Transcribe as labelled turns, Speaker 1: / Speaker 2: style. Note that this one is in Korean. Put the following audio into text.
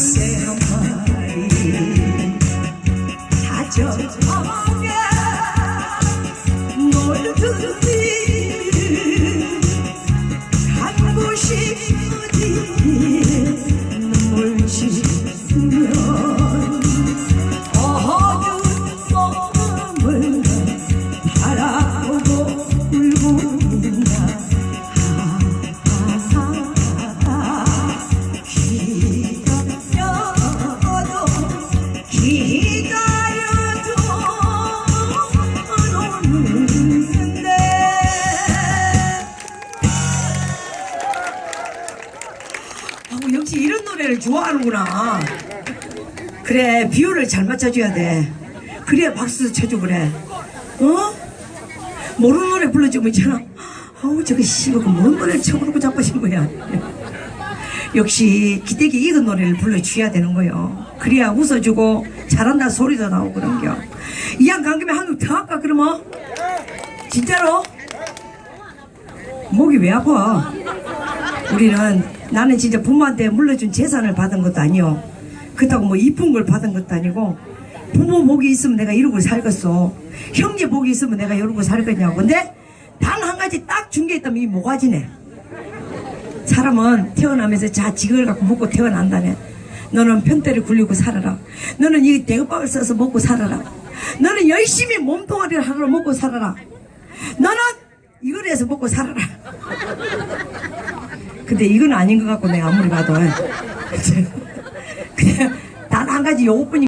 Speaker 1: 물새 한 마리 다정하게 놀던 일한 곳이 어디에 눈물 지으면 어두운 마음을 바라보고 울고 아, 역시 이런 노래를 좋아하는구나. 그래, 비율을 잘 맞춰줘야 돼. 그래야 박수 쳐주고 그래. 어? 모르는 노래 불러주면 있잖아. 어우, 저거 씨발, 뭔 노래를 쳐부르고 자빠진 거야. 역시 기대기 익은 노래를 불러줘야 되는 거요. 그래야 웃어주고 잘한다 소리도 나오고 그런겨. 이왕 간 김에 한곡 더 할까, 그러면? 진짜로? 목이 왜 아파? 우리는 나는 진짜 부모한테 물려준 재산을 받은 것도 아니요. 그렇다고 뭐 이쁜 걸 받은 것도 아니고 부모 복이 있으면 내가 이러고 살겠어. 형제 복이 있으면 내가 이러고 살겠냐고. 근데 단 한 가지 딱 준 게 있다면 이 모가지네. 사람은 태어나면서 자 지गर 갖고 먹고 태어난다네. 너는 편대를 굴리고 살아라. 너는 이 대급밥을 써서 먹고 살아라. 너는 열심히 몸뚱아리를 하러 먹고 살아라. 너는 이걸 해서 먹고 살아라. 근데 이건 아닌 것 같고 내가 아무리 봐도. 그냥 단 한 가지 요것뿐이